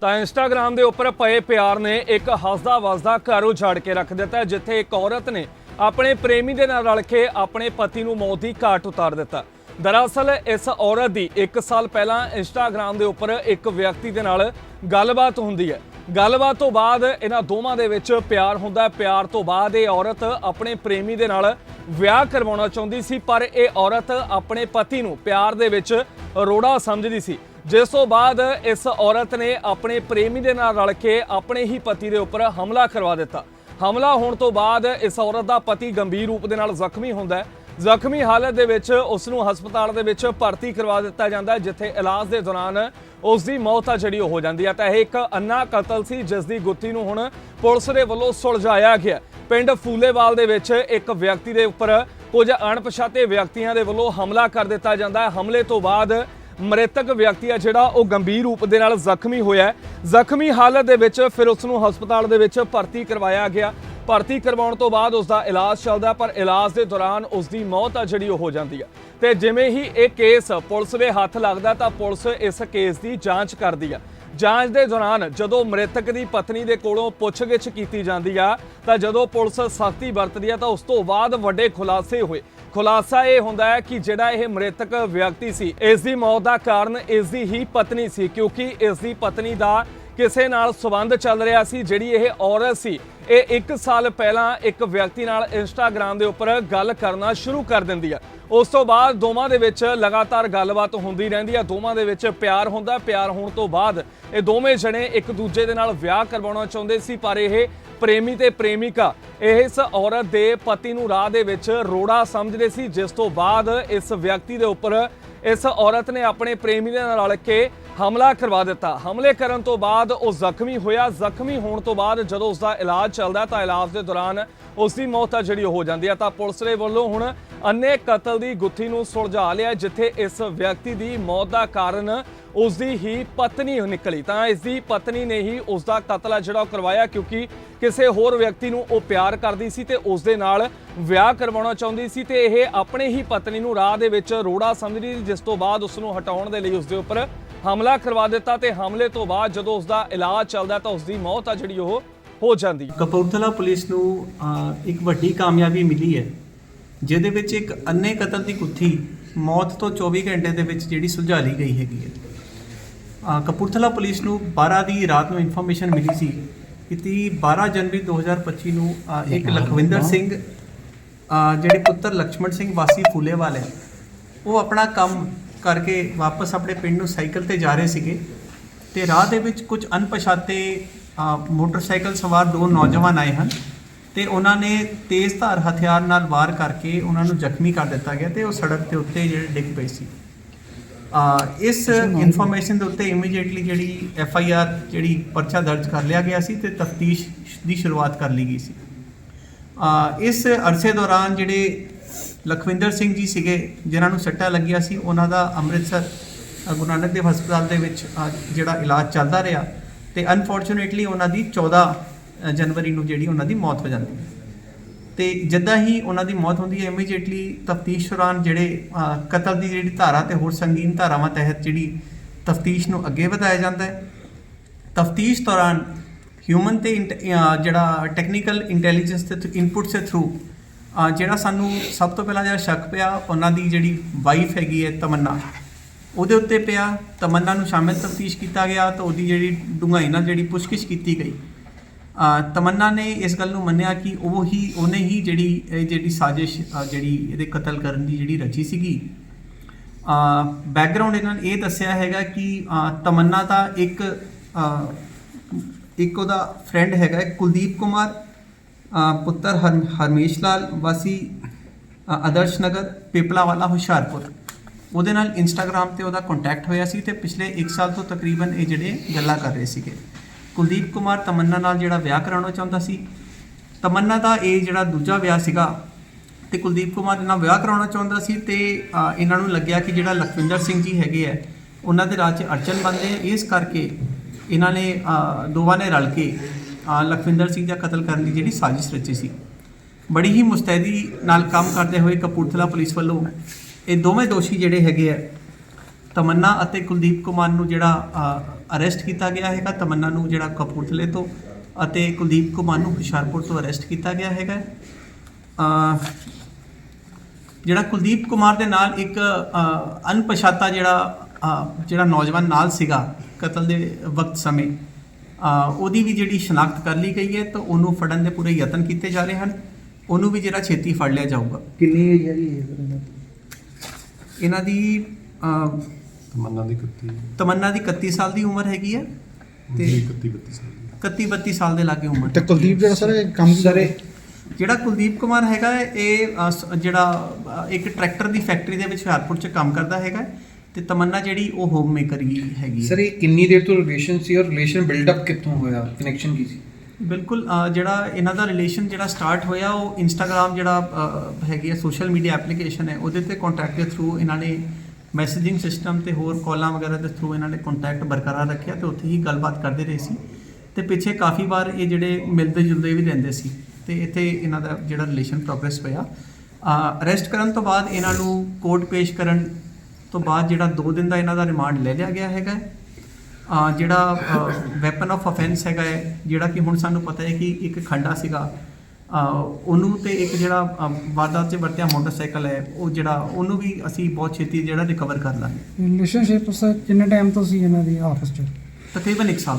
ਤਾਂ ਇੰਸਟਾਗ੍ਰam ਦੇ ਉੱਪਰ ਪਏ ਪਿਆਰ ਨੇ ਇੱਕ ਹੱਸਦਾ ਵਸਦਾ ਘਰ ਉਜਾੜ ਕੇ ਰੱਖ ਦਿੱਤਾ ਜਿੱਥੇ ਇੱਕ ਔਰਤ ਨੇ ਆਪਣੇ ਪ੍ਰੇਮੀ ਦੇ ਨਾਲ ਰਲ ਕੇ ਆਪਣੇ ਪਤੀ ਨੂੰ ਮੌਤ ਦੀ ਘਾਟ ਉਤਾਰ ਦਿੱਤਾ। ਦਰਅਸਲ, ਇਸ ਔਰਤ ਦੀ 1 ਸਾਲ ਪਹਿਲਾਂ ਇੰਸਟਾਗ੍ਰam ਦੇ ਉੱਪਰ ਇੱਕ ਵਿਅਕਤੀ ਦੇ ਨਾਲ ਗੱਲਬਾਤ ਹੁੰਦੀ ਹੈ। ਗੱਲਬਾਤ ਤੋਂ ਬਾਅਦ ਇਹਨਾਂ ਦੋਵਾਂ ਦੇ ਵਿੱਚ ਪਿਆਰ ਹੁੰਦਾ ਹੈ। ਪਿਆਰ ਤੋਂ ਬਾਅਦ ਇਹ ਔਰਤ ਆਪਣੇ ਪ੍ਰੇਮੀ ਦੇ ਨਾਲ ਵਿਆਹ ਕਰਵਾਉਣਾ ਚਾਹੁੰਦੀ ਸੀ, ਪਰ ਇਹ ਔਰਤ ਆਪਣੇ ਪਤੀ ਨੂੰ ਪਿਆਰ ਦੇ ਵਿੱਚ ਰੋੜਾ ਸਮਝਦੀ ਸੀ। ਜਿਸ ਤੋਂ ਬਾਅਦ ਇਸ ਔਰਤ ਨੇ ਆਪਣੇ ਪ੍ਰੇਮੀ ਦੇ ਨਾਲ ਰਲ ਕੇ ਆਪਣੇ ਹੀ ਪਤੀ ਦੇ ਉੱਪਰ ਹਮਲਾ ਕਰਵਾ ਦਿੱਤਾ। ਹਮਲਾ ਹੋਣ ਤੋਂ ਬਾਅਦ ਇਸ ਔਰਤ ਦਾ ਪਤੀ ਗੰਭੀਰ ਰੂਪ ਦੇ ਨਾਲ ਜ਼ਖਮੀ ਹੁੰਦਾ ਹੈ। ਜ਼ਖਮੀ ਹਾਲਤ ਦੇ ਵਿੱਚ ਉਸ ਨੂੰ ਹਸਪਤਾਲ ਦੇ ਵਿੱਚ ਭਰਤੀ ਕਰਵਾ ਦਿੱਤਾ ਜਾਂਦਾ ਹੈ, ਜਿੱਥੇ ਇਲਾਜ ਦੇ ਦੌਰਾਨ ਉਸ ਦੀ ਮੌਤ ਆ ਜਿਹੜੀ ਉਹ ਹੋ ਜਾਂਦੀ ਹੈ। ਤਾਂ ਇਹ ਇੱਕ ਅੰਨਾ ਕਤਲ ਸੀ, ਜਿਸ ਦੀ ਗੁੱਥੀ ਨੂੰ ਹੁਣ ਪੁਲਿਸ ਦੇ ਵੱਲੋਂ ਸੁਲਝਾਇਆ ਗਿਆ ਪਿੰਡ ਫੂਲੇਵਾਲ ਦੇ ਵਿੱਚ ਇੱਕ ਵਿਅਕਤੀ ਦੇ ਉੱਪਰ ਕੁਝ ਅਣਪਛਾਤੇ ਵਿਅਕਤੀਆਂ ਦੇ ਵੱਲੋਂ ਹਮਲਾ ਕਰ ਦਿੱਤਾ ਜਾਂਦਾ ਹੈ। ਹਮਲੇ ਤੋਂ ਬਾਅਦ ਮ੍ਰਿਤਕ ਵਿਅਕਤੀ ਆ ਜਿਹੜਾ ਉਹ ਗੰਭੀਰ ਰੂਪ ਦੇ ਨਾਲ ਜ਼ਖਮੀ ਹੋਇਆ ਜ਼ਖਮੀ ਹਾਲਤ ਦੇ ਵਿੱਚ ਫਿਰ ਉਸ ਨੂੰ ਹਸਪਤਾਲ ਦੇ ਵਿੱਚ ਭਰਤੀ ਕਰਵਾਇਆ ਗਿਆ। ਭਰਤੀ ਕਰਵਾਉਣ ਤੋਂ ਬਾਅਦ ਉਸ ਦਾ ਇਲਾਜ ਚੱਲਦਾ, ਪਰ ਇਲਾਜ ਦੇ ਦੌਰਾਨ ਉਸ ਦੀ ਮੌਤ ਆ ਜਿਹੜੀ ਉਹ ਹੋ ਜਾਂਦੀ ਆ। ਤੇ ਜਿਵੇਂ ਹੀ ਇਹ ਕੇਸ ਪੁਲਿਸ ਦੇ ਹੱਥ ਲੱਗਦਾ ਤਾਂ ਪੁਲਿਸ ਇਸ ਕੇਸ ਦੀ ਜਾਂਚ ਕਰਦੀ ਆ। ਜਾਂਚ ਦੇ ਦੌਰਾਨ ਜਦੋਂ ਮ੍ਰਿਤਕ ਦੀ ਪਤਨੀ ਦੇ ਕੋਲੋਂ ਪੁੱਛਗਿੱਛ ਕੀਤੀ ਜਾਂਦੀ ਆ, ਤਾਂ ਜਦੋਂ ਪੁਲਿਸ ਸਖਤੀ ਵਰਤਦੀ ਆ ਤਾਂ ਉਸ ਤੋਂ ਬਾਅਦ ਵੱਡੇ ਖੁਲਾਸੇ ਹੋਏ। ਖੁਲਾਸਾ ਇਹ ਹੁੰਦਾ ਹੈ ਕਿ ਜਿਹੜਾ ਇਹ ਮ੍ਰਿਤਕ ਵਿਅਕਤੀ ਸੀ, ਇਸ ਦੀ ਮੌਤ ਦਾ ਕਾਰਨ ਇਸ ਦੀ ਹੀ ਪਤਨੀ ਸੀ, ਕਿਉਂਕਿ ਇਸ ਦੀ ਪਤਨੀ ਦਾ ਕਿਸੇ ਨਾਲ ਸਬੰਧ ਚੱਲ ਰਿਹਾ ਸੀ, ਜਿਹੜੀ ਇਹ ਔਰਤ ਸੀ, ਇਹ 1 ਸਾਲ ਪਹਿਲਾਂ ਇੱਕ ਵਿਅਕਤੀ ਨਾਲ ਇੰਸਟਾਗ੍ਰam ਦੇ ਉੱਪਰ ਗੱਲ ਕਰਨਾ ਸ਼ੁਰੂ ਕਰ ਦਿੰਦੀ ਹੈ ਉਸ ਤੋਂ ਬਾਅਦ ਦੋਵਾਂ ਦੇ ਵਿੱਚ ਲਗਾਤਾਰ ਗੱਲਬਾਤ ਹੁੰਦੀ ਰਹਿੰਦੀ ਆ, ਦੋਵਾਂ ਦੇ ਵਿੱਚ ਪਿਆਰ ਹੁੰਦਾ, ਪਿਆਰ ਹੋਣ ਤੋਂ ਬਾਅਦ ਇਹ ਦੋਵੇਂ ਜਣੇ ਇੱਕ ਦੂਜੇ ਦੇ ਨਾਲ ਵਿਆਹ ਕਰਵਾਉਣਾ ਚਾਹੁੰਦੇ ਸੀ, ਪਰ ਇਹ ਪ੍ਰੇਮੀ ਤੇ ਪ੍ਰੇਮਿਕਾ ਇਸ ਔਰਤ ਦੇ ਪਤੀ ਨੂੰ ਰਾਹ ਦੇ ਵਿੱਚ ਰੋੜਾ ਸਮਝਦੇ ਸੀ, ਜਿਸ ਤੋਂ ਬਾਅਦ ਇਸ ਵਿਅਕਤੀ ਦੇ ਉੱਪਰ ਇਸ ਔਰਤ ਨੇ ਆਪਣੇ ਪ੍ਰੇਮੀ ਦੇ ਨਾਲ ਰਲ ਕੇ ਹਮਲਾ ਕਰਵਾ ਦਿੱਤਾ। ਹਮਲੇ ਕਰਨ ਤੋਂ ਬਾਅਦ ਉਹ ਜ਼ਖਮੀ ਹੋਇਆ। ਜ਼ਖਮੀ ਹੋਣ ਤੋਂ ਬਾਅਦ ਜਦੋਂ ਉਸ ਦਾ ਇਲਾਜ ਚੱਲਦਾ ਤਾਂ ਇਲਾਜ ਦੇ ਦੌਰਾਨ ਉਸ ਦੀ ਮੌਤ ਆ ਜਿਹੜੀ ਉਹ ਹੋ ਜਾਂਦੀ ਹੈ ਤਾਂ ਪੁਲਿਸ ਦੇ ਵੱਲੋਂ ਹੁਣ ਅੰਨੇ ਕਤਲ ਦੀ ਗੁੱਥੀ ਨੂੰ ਸੁਲਝਾ ਲਿਆ, ਜਿੱਥੇ ਇਸ ਵਿਅਕਤੀ ਦੀ ਮੌਤ ਦਾ ਕਾਰਨ ਉਸ ਦੀ ਹੀ ਪਤਨੀ ਨਿਕਲੀ। ਤਾਂ ਇਸ ਦੀ ਪਤਨੀ ਨੇ ਹੀ ਉਸ ਦਾ ਕਤਲ ਆ ਜਿਹੜਾ ਉਹ ਕਰਵਾਇਆ, ਕਿਉਂਕਿ ਕਿਸੇ ਹੋਰ ਵਿਅਕਤੀ ਨੂੰ ਉਹ ਪਿਆਰ ਕਰਦੀ ਸੀ ਤੇ ਉਸ ਦੇ ਨਾਲ ਵਿਆਹ ਕਰਵਾਉਣਾ ਚਾਹੁੰਦੀ ਸੀ ਤੇ ਇਹ ਆਪਣੇ ਹੀ ਪਤਨੀ ਨੂੰ ਰਾਹ ਦੇ ਵਿੱਚ ਰੋੜਾ ਸਮਝਦੀ ਜਿਸ ਤੋਂ ਬਾਅਦ ਉਸ ਨੂੰ ਹਟਾਉਣ ਦੇ ਲਈ ਉਸ ਦੇ ਉੱਪਰ ਹਮਲਾ ਕਰਵਾ ਦਿੱਤਾ ਤੇ ਹਮਲੇ ਤੋਂ ਬਾਅਦ ਜਦੋਂ ਉਸ ਦਾ ਇਲਾਜ ਚੱਲਦਾ ਤਾਂ ਉਸ ਦੀ ਮੌਤ ਆ ਜਿਹੜੀ ਉਹ ਹੋ ਜਾਂਦੀ। ਕਪੂਰਥਲਾ ਪੁਲਿਸ ਨੂੰ ਇੱਕ ਵੱਡੀ ਕਾਮਯਾਬੀ ਮਿਲੀ ਹੈ ਜਿਹਦੇ ਵਿੱਚ ਇੱਕ ਅੰਨੇ ਕਤਲ ਦੀ ਕੁੱਥੀ ਮੌਤ ਤੋਂ 24 ਘੰਟੇ ਦੇ ਵਿੱਚ ਜਿਹੜੀ ਸੁਲਝਾ ਲਈ ਗਈ ਹੈਗੀ ਹੈ। ਕਪੂਰਥਲਾ ਪੁਲਿਸ ਨੂੰ 12 ਦੀ ਰਾਤ ਨੂੰ ਇਨਫੋਰਮੇਸ਼ਨ ਮਿਲੀ ਸੀ ਕਿ 12 ਜਨਵਰੀ 2025 ਨੂੰ ਇੱਕ ਲਖਵਿੰਦਰ ਸਿੰਘ ਜਿਹੜੇ ਪੁੱਤਰ ਲక్ష్మణ ਸਿੰਘ ਵਾਸੀ ਫੂਲੇ ਵਾਲੇ ਉਹ ਆਪਣਾ ਕੰਮ ਕਰਕੇ ਵਾਪਸ ਆਪਣੇ ਪਿੰਡ ਨੂੰ ਸਾਈਕਲ ਤੇ ਜਾ ਰਹੇ ਸੀਗੇ ਤੇ ਰਾਹ ਦੇ ਵਿੱਚ ਕੁਝ ਅਣਪਛਾਤੇ ਮੋਟਰਸਾਈਕਲ ਸਵਾਰ ਦੋ ਨੌਜਵਾਨ ਆਏ ਹਨ ਤੇ ਉਹਨਾਂ ਨੇ ਤੇਜ਼ ਧਾਰ ਹਥਿਆਰ ਨਾਲ ਵਾਰ ਕਰਕੇ ਉਹਨਾਂ ਨੂੰ ਜ਼ਖਮੀ ਕਰ ਦਿੱਤਾ ਗਿਆ ਤੇ ਉਹ ਸੜਕ ਦੇ ਉੱਤੇ ਜਿਹੜੇ ਡਿੱਗ ਪਏ ਸੀ। ਅ, ਇਸ ਇਨਫੋਰਮੇਸ਼ਨ ਦੇ ਉੱਤੇ ਇਮੀਡੀਏਟਲੀ ਜਿਹੜੀ ਐਫ ਆਈ ਆਰ ਜਿਹੜੀ ਪਰਚਾ ਦਰਜ ਕਰ ਲਿਆ ਗਿਆ ਸੀ ਤੇ ਤਫਤੀਸ਼ ਦੀ ਸ਼ੁਰੂਆਤ ਕਰ ਲਈ ਗਈ ਸੀ। ਅ, ਇਸ ਅਰਸੇ ਦੌਰਾਨ ਜਿਹੜੇ ਲਖਵਿੰਦਰ ਸਿੰਘ ਜੀ ਸੀਗੇ, ਜਿਨ੍ਹਾਂ ਨੂੰ ਸੱਟਾਂ ਲੱਗੀਆਂ ਸੀ, ਉਹਨਾਂ ਦਾ ਅੰਮ੍ਰਿਤਸਰ ਗੁਰੂ ਨਾਨਕ ਦੇਵ ਹਸਪਤਾਲ ਦੇ ਵਿੱਚ ਜਿਹੜਾ ਇਲਾਜ ਚੱਲਦਾ ਰਿਹਾ ਤੇ ਅਨਫੋਰਚੂਨੇਟਲੀ ਉਹਨਾਂ ਦੀ 14 ਜਨਵਰੀ ਨੂੰ ਜਿਹੜੀ ਉਹਨਾਂ ਦੀ ਮੌਤ ਹੋ ਜਾਂਦੀ ਹੈ। ਤੇ ਜਿੱਦਾਂ ਹੀ ਉਹਨਾਂ ਦੀ ਮੌਤ ਹੁੰਦੀ ਹੈ ਇਮੀਡੀਏਟਲੀ ਤਫਤੀਸ਼ ਦੌਰਾਨ ਜਿਹੜੇ ਕਤਲ ਦੀ ਜਿਹੜੀ ਧਾਰਾ ਤੇ ਹੋਰ ਸੰਗੀਨ ਧਾਰਾਵਾਂ ਤਹਿਤ ਜਿਹੜੀ ਤਫਤੀਸ਼ ਨੂੰ ਅੱਗੇ ਵਧਾਇਆ ਜਾਂਦਾ ਹੈ। ਤਫਤੀਸ਼ ਦੌਰਾਨ ਹਿਊਮਨ ਤੇ ਇੰਟ- ਜਿਹੜਾ ਟੈਕਨੀਕਲ ਇੰਟੈਲੀਜੈਂਸ ਤੇ ਇਨਪੁਟਸ ਦੇ ਥਰੂ ਜਿਹੜਾ ਸਾਨੂੰ ਸਭ ਤੋਂ ਪਹਿਲਾਂ ਜਿਹੜਾ ਸ਼ੱਕ ਪਿਆ, ਉਹਨਾਂ ਦੀ ਜਿਹੜੀ ਵਾਈਫ ਹੈਗੀ ਹੈ ਤਮੰਨਾ, ਉਹਦੇ ਉੱਤੇ ਪਿਆ, ਤਮੰਨਾ ਨੂੰ ਸ਼ਾਮਿਲ ਤਫਤੀਸ਼ ਕੀਤਾ ਗਿਆ ਤਾਂ ਉਹਦੀ ਜਿਹੜੀ ਡੂੰਘਾਈ ਨਾਲ ਜਿਹੜੀ ਪੁੱਛਗਿੱਛ ਕੀਤੀ ਗਈ। ਤਮੰਨਾ ਨੇ ਇਸ ਗੱਲ ਨੂੰ ਮੰਨਿਆ ਕਿ ਉਹ ਹੀ ਉਹਨੇ ਹੀ ਜਿਹੜੀ, ਇਹ ਜਿਹੜੀ ਸਾਜ਼ਿਸ਼ ਜਿਹੜੀ ਇਹਦੇ ਕਤਲ ਕਰਨ ਦੀ ਜਿਹੜੀ ਰਚੀ ਸੀਗੀ। ਬੈਕਗ੍ਰਾਉਂਡ ਇਹਨਾਂ ਨੇ ਇਹ ਦੱਸਿਆ ਹੈਗਾ ਕਿ ਤਮੰਨਾ ਦਾ ਇੱਕ ਇੱਕ ਉਹਦਾ ਫਰੈਂਡ ਹੈਗਾ ਕੁਲਦੀਪ ਕੁਮਾਰ। ਪੁੱਤਰ ਹਰ- ਹਰਮੇਸ਼ ਲਾਲ ਵਾਸੀ ਆਦਰਸ਼ ਨਗਰ ਪੇਪਲਾ ਵਾਲਾ ਹੁਸ਼ਿਆਰਪੁਰ ਉਹਦੇ ਨਾਲ ਇੰਸਟਾਗ੍ਰam ਤੇ ਉਹਦਾ ਕੰਟੈਕਟ ਹੋਇਆ ਸੀ ਤੇ ਪਿਛਲੇ 1 ਸਾਲ ਤੋਂ ਤਕਰੀਬਨ ਇਹ ਜਿਹੜੇ ਗੱਲਾਂ ਕਰ ਰਹੇ ਸੀਗੇ ਕੁਲਦੀਪ ਕੁਮਾਰ ਤਮੰਨਾ ਨਾਲ ਜਿਹੜਾ ਵਿਆਹ ਕਰਾਉਣਾ ਚਾਹੁੰਦਾ ਸੀ ਤਮੰਨਾ ਦਾ ਇਹ ਜਿਹੜਾ ਦੂਜਾ ਵਿਆਹ ਸੀਗਾ ਤੇ ਕੁਲਦੀਪ ਕੁਮਾਰ ਇਹਨਾਂ ਵਿਆਹ ਕਰਾਉਣਾ ਚਾਹੁੰਦਾ ਸੀ ਤੇ ਇਹਨਾਂ ਨੂੰ ਲੱਗਿਆ ਕਿ ਜਿਹੜਾ ਲਖਵਿੰਦਰ ਸਿੰਘ ਜੀ ਹੈਗੇ ਆ ਉਹਨਾਂ ਦੇ ਰਾਜ 'ਚ ਅੜਚਨ ਬਣਦੇ ਇਸ ਕਰਕੇ ਇਹਨਾਂ ਨੇ ਦੋਵਾਂ ਨੇ ਰਲ ਕੇ ਲਖਵਿੰਦਰ ਸਿੰਘ ਦਾ ਕਤਲ ਕਰਨ ਦੀ ਜਿਹੜੀ ਸਾਜ਼ਿਸ਼ ਰਚੀ ਸੀ। ਬੜੀ ਹੀ ਮੁਸਤੈਦੀ ਨਾਲ ਕੰਮ ਕਰਦੇ ਹੋਏ ਕਪੂਰਥਲਾ ਪੁਲਿਸ ਵੱਲੋਂ ਇਹ ਦੋਵੇਂ ਦੋਸ਼ੀ ਜਿਹੜੇ ਹੈਗੇ ਆ, ਤਮੰਨਾ ਅਤੇ ਕੁਲਦੀਪ ਕੁਮਾਰ ਨੂੰ ਜਿਹੜਾ ਅਰੈਸਟ ਕੀਤਾ ਗਿਆ ਹੈਗਾ। ਤਮੰਨਾ ਨੂੰ ਜਿਹੜਾ ਕਪੂਰਥਲੇ ਤੋਂ ਅਤੇ ਕੁਲਦੀਪ ਕੁਮਾਰ ਨੂੰ ਹੁਸ਼ਿਆਰਪੁਰ ਤੋਂ ਅਰੈਸਟ ਕੀਤਾ ਗਿਆ ਹੈਗਾ। ਜਿਹੜਾ ਕੁਲਦੀਪ ਕੁਮਾਰ ਦੇ ਨਾਲ ਇੱਕ ਅਣਪਛਾਤਾ ਜਿਹੜਾ ਜਿਹੜਾ ਨੌਜਵਾਨ ਨਾਲ ਸੀਗਾ ਕਤਲ ਦੇ ਵਕਤ ਸਮੇਂ। ਉਹਦੀ ਵੀ ਜਿਹੜੀ ਸ਼ਨਾਖਤ ਕਰ ਲਈ ਗਈ ਹੈ ਤਾਂ ਉਹਨੂੰ ਫੜਨ ਦੇ ਪੂਰੇ ਯਤਨ ਕੀਤੇ ਜਾ ਰਹੇ ਹਨ। ਉਹਨੂੰ ਵੀ ਜਿਹੜਾ ਛੇਤੀ ਫੜ ਲਿਆ ਜਾਊਗਾ। ਕਿੰਨੀ ਏਜ ਹੈਗੀ ਹੈ ਸਰ ਇਹਨਾਂ ਦੀ? ਇਹਨਾਂ ਦੀ ਤਮੰਨਾ ਦੀ ਕੱਤੀ ਤਮੰਨਾ ਦੀ 31 ਸਾਲ ਦੀ ਉਮਰ ਹੈਗੀ ਹੈ ਤੇ ਤੇ 31 32 ਸਾਲ ਦੀ। 31 32 ਸਾਲ ਦੇ ਲਾਗੇ ਉਮਰ। ਤੇ ਕੁਲਦੀਪ ਜਿਹੜਾ ਸਰ ਇਹ ਕੰਮ ਸਰ ਇਹ ਜਿਹੜਾ ਕੁਲਦੀਪ ਕੁਮਾਰ ਹੈਗਾ ਹੈ, ਇਹ ਸ- ਜਿਹੜਾ ਇੱਕ ਟਰੈਕਟਰ ਦੀ ਫੈਕਟਰੀ ਦੇ ਵਿੱਚ ਹੁਸ਼ਿਆਰਪੁਰ 'ਚ ਕੰਮ ਕਰਦਾ ਹੈਗਾ। ਤੇ ਤਮੰਨਾ ਜਿਹੜੀ ਉਹ ਹੋਮ ਮੇਕਰ ਹੀ ਹੈਗੀ ਸਰ ਇਹ ਕਿੰਨੀ ਦੇਰ ਤੋਂ ਰਿਲੇਸ਼ਨ ਸੀ ਔਰ ਰਿਲੇਸ਼ਨ ਬਿਲਡ ਅਪ ਕਿੱਥੋਂ ਹੋਇਆ? ਕਨੈਕਸ਼ਨ ਕੀ ਸੀ? ਬਿਲਕੁਲ ਜਿਹੜਾ ਇਹਨਾਂ ਦਾ ਰਿਲੇਸ਼ਨ ਜਿਹੜਾ ਸਟਾਰਟ ਹੋਇਆ ਉਹ ਇੰਸਟਾਗ੍ਰam ਜਿਹੜਾ ਹੈਗੀ ਹੈ ਸੋਸ਼ਲ ਮੀਡੀਆ ਐਪਲੀਕੇਸ਼ਨ ਹੈ ਉਹਦੇ ਤੇ ਕੰਟੈਕਟ ਦੇ ਥਰੂ ਇਹਨਾਂ ਨੇ ਮੈਸੇਜਿੰਗ ਸਿਸਟਮ ਤੇ ਹੋਰ ਕਾਲਾਂ ਵਗੈਰਾ ਦੇ ਥਰੂ ਇਹਨਾਂ ਨੇ ਕੰਟੈਕਟ ਬਰਕਰਾਰ ਰੱਖਿਆ ਤੇ ਉੱਥੇ ਹੀ ਗੱਲਬਾਤ ਕਰਦੇ ਰਹੇ ਸੀ। ਤੇ ਪਿੱਛੇ ਕਾਫੀ ਵਾਰ ਇਹ ਜਿਹੜੇ ਮਿਲਦੇ ਜੁਲਦੇ ਵੀ ਰਹਿੰਦੇ ਸੀ ਤੇ ਇੱਥੇ ਇਹਨਾਂ ਦਾ ਜਿਹੜਾ ਰਿਲੇਸ਼ਨ ਪ੍ਰੋਗਰੈਸ ਹੋਇਆ। ਅਰੈਸਟ ਕਰਨ ਤੋਂ ਬਾਅਦ ਇਹਨਾਂ ਨੂੰ ਕੋਰਟ ਪੇਸ਼ ਕਰਨ ਤੋਂ ਬਾਅਦ ਜਿਹੜਾ 2 ਦਿਨ ਦਾ ਇਹਨਾਂ ਦਾ ਰਿਮਾਂਡ ਲੈ ਲਿਆ ਗਿਆ ਹੈਗਾ। ਅ, ਜਿਹੜਾ ਵੈਪਨ ਆਫ ਅਫੈਂਸ ਹੈਗਾ ਹੈ ਜਿਹੜਾ ਕਿ ਹੁਣ ਸਾਨੂੰ ਪਤਾ ਹੈ ਕਿ ਇੱਕ ਖੰਡਾ ਸੀਗਾ। ਉਹਨੂੰ ਤੇ ਇੱਕ ਜਿਹੜਾ ਵਾਰਦਾਤ 'ਚ ਵਰਤਿਆ ਮੋਟਰਸਾਈਕਲ ਹੈ ਉਹ ਜਿਹੜਾ ਉਹਨੂੰ ਵੀ ਅਸੀਂ ਬਹੁਤ ਛੇਤੀ ਜਿਹੜਾ ਰਿਕਵਰ ਕਰ ਲਾਂਗੇ। ਰਿਲੇਸ਼ਨਸ਼ਿਪ ਸਰ ਕਿੰਨੇ ਟਾਈਮ ਤੋਂ ਸੀ ਇਹਨਾਂ ਦੀ ਆਪਸ ਚ ਤਕਰੀਬਨ 1 ਸਾਲ।